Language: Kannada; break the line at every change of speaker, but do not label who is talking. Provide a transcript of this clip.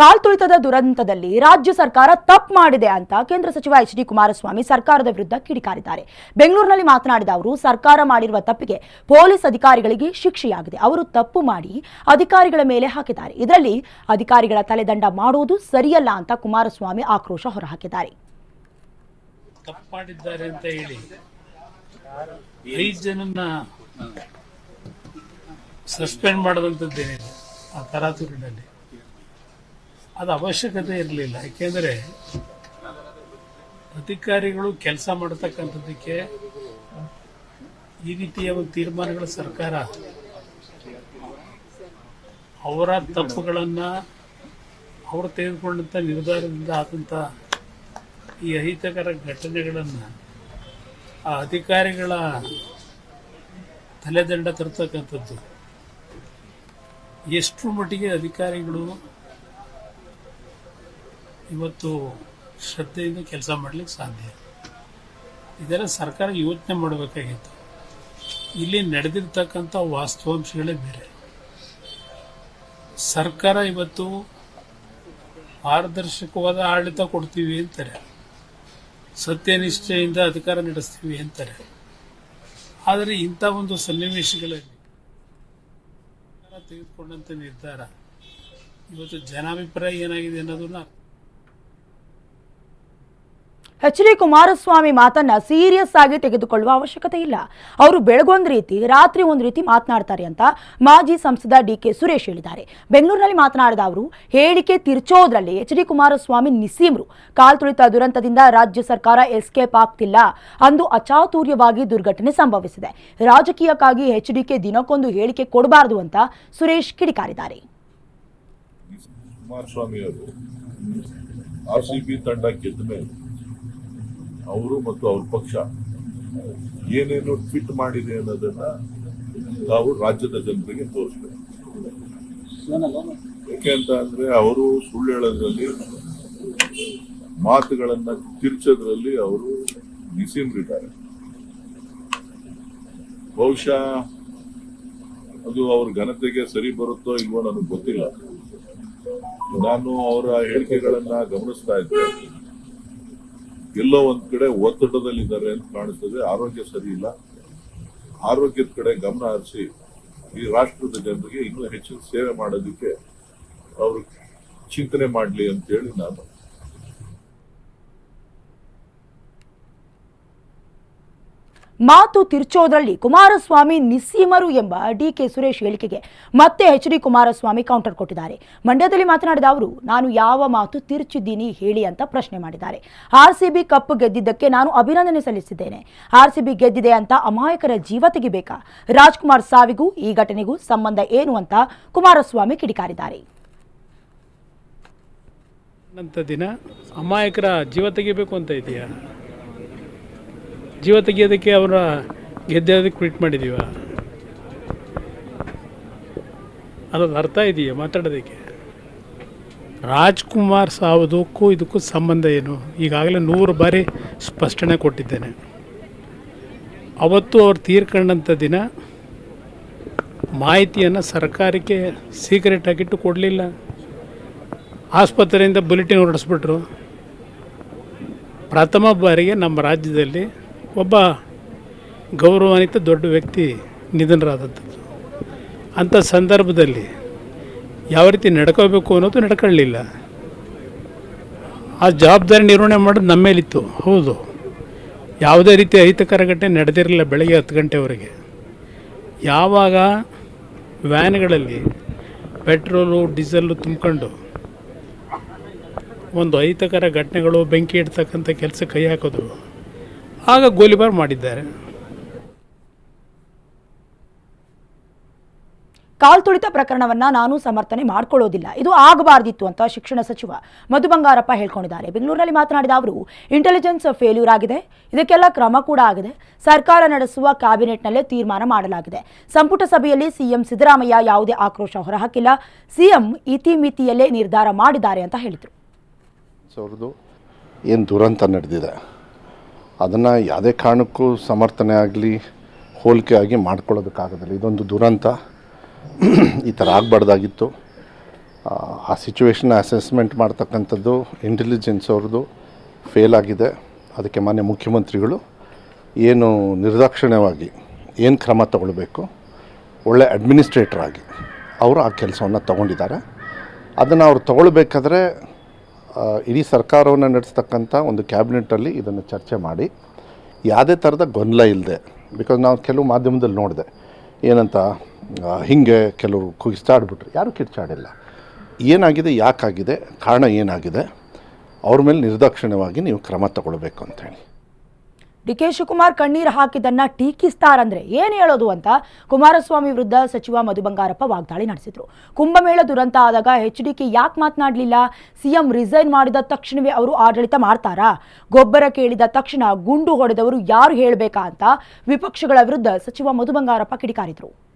ಕಾಲ್ತುಳಿತದ ದುರಂತದಲ್ಲಿ ರಾಜ್ಯ ಸರ್ಕಾರ ತಪ್ಪು ಮಾಡಿದೆ ಅಂತ ಕೇಂದ್ರ ಸಚಿವ ಎಚ್ ಡಿ ಕುಮಾರಸ್ವಾಮಿ ಸರ್ಕಾರದ ವಿರುದ್ಧ ಕಿಡಿಕಾರಿದ್ದಾರೆ. ಬೆಂಗಳೂರಿನಲ್ಲಿ ಮಾತನಾಡಿದ ಅವರು, ಸರ್ಕಾರ ಮಾಡಿರುವ ತಪ್ಪಿಗೆ ಪೊಲೀಸ್ ಅಧಿಕಾರಿಗಳಿಗೆ ಶಿಕ್ಷೆಯಾಗಿದೆ. ಅವರು ತಪ್ಪು ಮಾಡಿ ಅಧಿಕಾರಿಗಳ ಮೇಲೆ ಹಾಕಿದ್ದಾರೆ. ಇದರಲ್ಲಿ ಅಧಿಕಾರಿಗಳ ತಲೆದಂಡ ಮಾಡುವುದು ಸರಿಯಲ್ಲ ಅಂತ ಕುಮಾರಸ್ವಾಮಿ ಆಕ್ರೋಶ ಹೊರಹಾಕಿದ್ದಾರೆ.
ಸಸ್ಪೆಂಡ್ ಮಾಡದಂತದ್ದೇನಿದೆ ಆ ತರಾತುರಿನಲ್ಲಿ. ಅದು ಅವಶ್ಯಕತೆ ಇರಲಿಲ್ಲ. ಯಾಕೆಂದರೆ ಅಧಿಕಾರಿಗಳು ಕೆಲಸ ಮಾಡತಕ್ಕಂಥದ್ದಕ್ಕೆ ಈ ರೀತಿಯ ಒಂದು ತೀರ್ಮಾನಗಳ ಸರ್ಕಾರ ಅವರ ತಪ್ಪುಗಳನ್ನು ಅವರು ತೆಗೆದುಕೊಂಡಂಥ ನಿರ್ಧಾರದಿಂದ ಆದಂಥ ಈ ಅಹಿತಕರ ಘಟನೆಗಳನ್ನು ಆ ಅಧಿಕಾರಿಗಳ ತಲೆದಂಡ ತರ್ತಕ್ಕಂಥದ್ದು. ಎಷ್ಟು ಮಟ್ಟಿಗೆ ಅಧಿಕಾರಿಗಳು ಇವತ್ತು ಶ್ರದ್ಧೆಯಿಂದ ಕೆಲಸ ಮಾಡಲಿಕ್ಕೆ ಸಾಧ್ಯ ಇದೆಲ್ಲ ಸರ್ಕಾರ ಯೋಚನೆ ಮಾಡಬೇಕಾಗಿತ್ತು. ಇಲ್ಲಿ ನಡೆದಿರ್ತಕ್ಕಂಥ ವಾಸ್ತವಾಂಶಗಳೇ ಬೇರೆ. ಸರ್ಕಾರ ಇವತ್ತು ಪಾರದರ್ಶಕವಾದ ಆಡಳಿತ ಕೊಡ್ತೀವಿ ಅಂತಾರೆ. ಸತ್ಯನಿಷ್ಠೆಯಿಂದ ಅಧಿಕಾರ ನಡೆಸ್ತೀವಿ ಅಂತಾರೆ. ಆದರೆ ಇಂಥ ಒಂದು ಸನ್ನಿವೇಶಗಳಲ್ಲಿ ಸರ್ಕಾರ ತೆಗೆದುಕೊಂಡಂತ ನಿರ್ಧಾರ ಇವತ್ತು ಜನಾಭಿಪ್ರಾಯ ಏನಾಗಿದೆ ಅನ್ನೋದನ್ನ
ಎಚ್ ಡಿ ಕುಮಾರಸ್ವಾಮಿ ಮಾತನ್ನ ಸೀರಿಯಸ್ ಆಗಿ ತೆಗೆದುಕೊಳ್ಳುವ ಅವಶ್ಯಕತೆ ಇಲ್ಲ. ಅವರು ಬೆಳಗೊಂದ್ ರೀತಿ, ರಾತ್ರಿ ಒಂದು ರೀತಿ ಮಾತನಾಡ್ತಾರೆ ಅಂತ ಮಾಜಿ ಸಂಸದ ಡಿ ಕೆ ಸುರೇಶ್ ಹೇಳಿದ್ದಾರೆ. ಬೆಂಗಳೂರಿನಲ್ಲಿ ಮಾತನಾಡಿದ ಅವರು, ಹೇಳಿಕೆ ತಿರ್ಚೋದ್ರಲ್ಲಿ ಎಚ್ ಡಿ ಕುಮಾರಸ್ವಾಮಿ ನಿಸೀಮ್ರು ಕಾಲ್ತುಳಿತ ದುರಂತದಿಂದ ರಾಜ್ಯ ಸರ್ಕಾರ ಎಸ್ಕೇಪ್ ಆಗ್ತಿಲ್ಲ ಅಂದು ಅಚಾತುರ್ಯವಾಗಿ ದುರ್ಘಟನೆ ಸಂಭವಿಸಿದೆ. ರಾಜಕೀಯಕ್ಕಾಗಿ ಎಚ್ ಡಿಕೆ ದಿನಕ್ಕೊಂದು ಹೇಳಿಕೆ ಕೊಡಬಾರದು ಅಂತ ಸುರೇಶ್ ಕಿಡಿಕಾರಿದ್ದಾರೆ.
ಆರ್ ಸಿ ಬಿ ತಂಡ ಗೆದ್ದ ಮೇಲೆ ಅವರು ಮತ್ತು ಅವ್ರ ಪಕ್ಷ ಏನೇನು ಟ್ವೀಟ್ ಮಾಡಿದೆ ಅನ್ನೋದನ್ನ ತಾವು ರಾಜ್ಯದ ಜನರಿಗೆ ತೋರಿಸ್ಬೇಕು. ಯಾಕೆ ಅಂತ ಅಂದ್ರೆ ಅವರು ಸುಳ್ಳು ಹೇಳೋದ್ರಲ್ಲಿ, ಮಾತುಗಳನ್ನ ತಿರ್ಚೋದ್ರಲ್ಲಿ ಅವರು ನಿಸೀಮ್ರಿದ್ದಾರೆ. ಬಹುಶಃ ಅದು ಅವ್ರ ಘನತೆಗೆ ಸರಿ ಬರುತ್ತೋ ಇಲ್ವೋ ನನಗೆ ಗೊತ್ತಿಲ್ಲ. ನಾನು ಅವರ ಹೇಳಿಕೆಗಳನ್ನ ಗಮನಿಸ್ತಾ ಇದ್ದೆ ಎಲ್ಲೋ ಒಂದ್ ಕಡೆ ಒತ್ತಡದಲ್ಲಿದ್ದಾರೆ ಅಂತ ಕಾಣಿಸ್ತದೆ. ಆರೋಗ್ಯ ಸರಿ ಇಲ್ಲ. ಆರೋಗ್ಯದ ಕಡೆ ಗಮನ ಹರಿಸಿ ಈ ರಾಷ್ಟ್ರದ ಜನರಿಗೆ ಇನ್ನೂ ಹೆಚ್ಚಿನ ಸೇವೆ ಮಾಡೋದಕ್ಕೆ ಅವರು ಚಿಂತನೆ ಮಾಡಲಿ ಅಂತೇಳಿ ನಾನು
ಮಾತು ತಿರ್ಚೋದ್ರಲ್ಲಿ ಕುಮಾರಸ್ವಾಮಿ ನಿಸ್ಸೀಮರು ಎಂಬ ಡಿ ಕೆ ಸುರೇಶ್ ಹೇಳಿಕೆಗೆ ಮತ್ತೆ ಎಚ್ ಡಿ ಕುಮಾರಸ್ವಾಮಿ ಕೌಂಟರ್ ಕೊಟ್ಟಿದ್ದಾರೆ. ಮಂಡ್ಯದಲ್ಲಿ ಮಾತನಾಡಿದ ಅವರು, ನಾನು ಯಾವ ಮಾತು ತಿರ್ಚಿದ್ದೀನಿ ಹೇಳಿ ಅಂತ ಪ್ರಶ್ನೆ ಮಾಡಿದ್ದಾರೆ. ಆರ್ ಸಿ ಕಪ್ ಗೆದ್ದಿದ್ದಕ್ಕೆ ನಾನು ಅಭಿನಂದನೆ ಸಲ್ಲಿಸಿದ್ದೇನೆ. ಆರ್ ಗೆದ್ದಿದೆ ಅಂತ ಅಮಾಯಕರ ಜೀವ ತೆಗಿಬೇಕಾ? ರಾಜ್ಕುಮಾರ್ ಸಾವಿಗೂ ಈ ಘಟನೆಗೂ ಸಂಬಂಧ ಏನು ಅಂತ ಕುಮಾರಸ್ವಾಮಿ ಕಿಡಿಕಾರಿದ್ದಾರೆ.
ಅಮಾಯಕರ ಜೀವ ತೆಗಿಬೇಕು ಅಂತ ಇದೆಯಾ? ಜೀವ ತೆಗೆಯೋದಕ್ಕೆ ಅವರ ಗೆದ್ದೋದಕ್ಕೆ ಕ್ವಿಟ್ ಮಾಡಿದ್ದೀವ ಅದೊಂದು ಅರ್ಥ ಇದೆಯಾ ಮಾತಾಡೋದಕ್ಕೆ? ರಾಜ್ಕುಮಾರ್ ಸಾವುದಕ್ಕೂ ಇದಕ್ಕೂ ಸಂಬಂಧ ಏನು? ಈಗಾಗಲೇ ನೂರು ಬಾರಿ ಸ್ಪಷ್ಟನೆ ಕೊಟ್ಟಿದ್ದೇನೆ. ಅವತ್ತು ಅವ್ರು ತೀರ್ಕೊಂಡಂಥ ದಿನ ಮಾಹಿತಿಯನ್ನು ಸರ್ಕಾರಕ್ಕೆ ಸೀಕ್ರೆಟ್ ಆಗಿಟ್ಟು ಕೊಡಲಿಲ್ಲ. ಆಸ್ಪತ್ರೆಯಿಂದ ಬುಲೆಟಿನ್ ಹೊರಡಿಸ್ಬಿಟ್ರು. ಪ್ರಥಮ ಬಾರಿಗೆ ನಮ್ಮ ರಾಜ್ಯದಲ್ಲಿ ಒಬ್ಬ ಗೌರವಾನ್ವಿತ ದೊಡ್ಡ ವ್ಯಕ್ತಿ ನಿಧನರಾದದ್ದು. ಅಂಥ ಸಂದರ್ಭದಲ್ಲಿ ಯಾವ ರೀತಿ ನಡ್ಕೋಬೇಕು ಅನ್ನೋದು ನಡ್ಕೊಳ್ಳಲಿಲ್ಲ ಆ ಜವಾಬ್ದಾರಿ ನಿರ್ವಹಣೆ ಮಾಡೋದು ನಮ್ಮ ಮೇಲಿತ್ತು. ಹೌದು. ಯಾವುದೇ ರೀತಿ ಅಹಿತಕರ ಘಟನೆ ನಡೆದಿರಲಿಲ್ಲ ಬೆಳಗ್ಗೆ ಹತ್ತು ಗಂಟೆವರೆಗೆ. ಯಾವಾಗ ವ್ಯಾನ್ಗಳಲ್ಲಿ ಪೆಟ್ರೋಲು, ಡೀಸೆಲ್ಲು ತುಂಬಿಕೊಂಡು ಒಂದು ಅಹಿತಕರ ಘಟನೆಗಳು ಬೆಂಕಿ ಇಡ್ತಕ್ಕಂಥ ಕೆಲಸ ಕೈ ಹಾಕಿದ್ರು. ಆಗ ಗೋಲಿಬಾರ್ ಮಾಡಿದ್ದಾರೆ.
ಕಾಲ್ತುಳಿತ ಪ್ರಕರಣವನ್ನ ನಾನು ಸಮರ್ಥನೆ ಮಾಡಿಕೊಳ್ಳೋದಿಲ್ಲ. ಇದು ಆಗಬಾರ್ದಿತ್ತು ಅಂತ ಶಿಕ್ಷಣ ಸಚಿವ ಮಧು ಬಂಗಾರಪ್ಪ ಹೇಳ್ಕೊಂಡಿದ್ದಾರೆ. ಬೆಂಗಳೂರಿನಲ್ಲಿ ಮಾತನಾಡಿದ ಅವರು ಇಂಟೆಲಿಜೆನ್ಸ್ ಫೇಲ್ಯೂರ್ ಆಗಿದೆ. ಇದಕ್ಕೆಲ್ಲ ಕ್ರಮ ಕೂಡ ಆಗಿದೆ. ಸರ್ಕಾರ ನಡೆಸುವ ಕ್ಯಾಬಿನೆಟ್ನಲ್ಲೇ ತೀರ್ಮಾನ ಮಾಡಲಾಗಿದೆ. ಸಂಪುಟ ಸಭೆಯಲ್ಲಿ ಸಿಎಂ ಸಿದ್ದರಾಮಯ್ಯ ಯಾವುದೇ ಆಕ್ರೋಶ ಹೊರಹಾಕಿಲ್ಲ. ಸಿಎಂ ಇತಿಮಿತಿಯಲ್ಲೇ ನಿರ್ಧಾರ ಮಾಡಿದ್ದಾರೆ ಅಂತ ಹೇಳಿದರು.
ಏನು ದುರಂತ ನಡೆದಿದೆ? ಅದನ್ನು ಯಾವುದೇ ಕಾರಣಕ್ಕೂ ಸಮರ್ಥನೆ ಆಗಲಿ ಹೋಲಿಕೆ ಆಗಿ ಮಾಡ್ಕೊಳ್ಳೋದಕ್ಕಾಗೋದಿಲ್ಲ. ಇದೊಂದು ದುರಂತ. ಈ ಥರ ಆಗಬಾರ್ದಾಗಿತ್ತು. ಆ, ಸಿಚುವೇಶನ್ ಅಸೆಸ್ಮೆಂಟ್ ಮಾಡ್ತಕ್ಕಂಥದ್ದು ಇಂಟೆಲಿಜೆನ್ಸ್ ಅವ್ರದ್ದು ಫೇಲ್ ಆಗಿದೆ. ಅದಕ್ಕೆ ಮಾನ್ಯ ಮುಖ್ಯಮಂತ್ರಿಗಳು ಏನು ನಿರ್ದಾಕ್ಷಿಣ್ಯವಾಗಿ ಏನು ಕ್ರಮ ತಗೊಳ್ಬೇಕು? ಒಳ್ಳೆ ಅಡ್ಮಿನಿಸ್ಟ್ರೇಟರ್ ಆಗಿ ಅವರು ಆ ಕೆಲಸವನ್ನು ತಗೊಂಡಿದ್ದಾರೆ. ಅದನ್ನು ಅವ್ರು ತಗೊಳ್ಬೇಕಾದ್ರೆ ಇಡೀ ಸರ್ಕಾರವನ್ನು ನಡೆಸ್ತಕ್ಕಂಥ ಒಂದು ಕ್ಯಾಬಿನೆಟಲ್ಲಿ ಇದನ್ನು ಚರ್ಚೆ ಮಾಡಿ. ಯಾವುದೇ ಥರದ ಗೊಂದಲ ಇಲ್ಲದೆ ಬಿಕಾಸ್ ನಾವು ಕೆಲವು ಮಾಧ್ಯಮದಲ್ಲಿ ನೋಡಿದೆ. ಏನಂತ ಹಿಂಗೆ ಕೆಲವರು ಕುಗಿಸ್ತಾಡ್ಬಿಟ್ರು ಯಾರು ಕಿರ್ಚಾಡಿಲ್ಲ. ಏನಾಗಿದೆ, ಯಾಕಾಗಿದೆ, ಕಾರಣ ಏನಾಗಿದೆ, ಅವ್ರ ಮೇಲೆ ನಿರ್ದಾಕ್ಷಿಣ್ಯವಾಗಿ ನೀವು ಕ್ರಮ ತಗೊಳ್ಬೇಕು ಅಂತೇಳಿ
ಡಿ ಕೆ ಶಿವಕುಮಾರ್ ಕಣ್ಣೀರು ಹಾಕಿದ್ದನ್ನ ಟೀಕಿಸ್ತಾರಂದ್ರೆ ಏನು ಹೇಳೋದು ಅಂತ ಕುಮಾರಸ್ವಾಮಿ ವಿರುದ್ಧ ಸಚಿವ ಮಧು ಬಂಗಾರಪ್ಪ ವಾಗ್ದಾಳಿ ನಡೆಸಿದ್ರು. ಕುಂಭಮೇಳ ದುರಂತ ಆದಾಗ ಎಚ್ ಡಿ ಕೆ ಯಾಕೆ ಮಾತನಾಡಲಿಲ್ಲ? ಸಿಎಂ ರಿಸೈನ್ ಮಾಡಿದ ತಕ್ಷಣವೇ ಅವರು ಆಡಳಿತ ಮಾಡ್ತಾರಾ? ಗೊಬ್ಬರ ಕೇಳಿದ ತಕ್ಷಣ ಗುಂಡು ಹೊಡೆದವರು ಯಾರು ಹೇಳಬೇಕಾ ಅಂತ ವಿಪಕ್ಷಗಳ ವಿರುದ್ಧ ಸಚಿವ ಮಧು ಬಂಗಾರಪ್ಪ ಕಿಡಿಕಾರಿದ್ರು.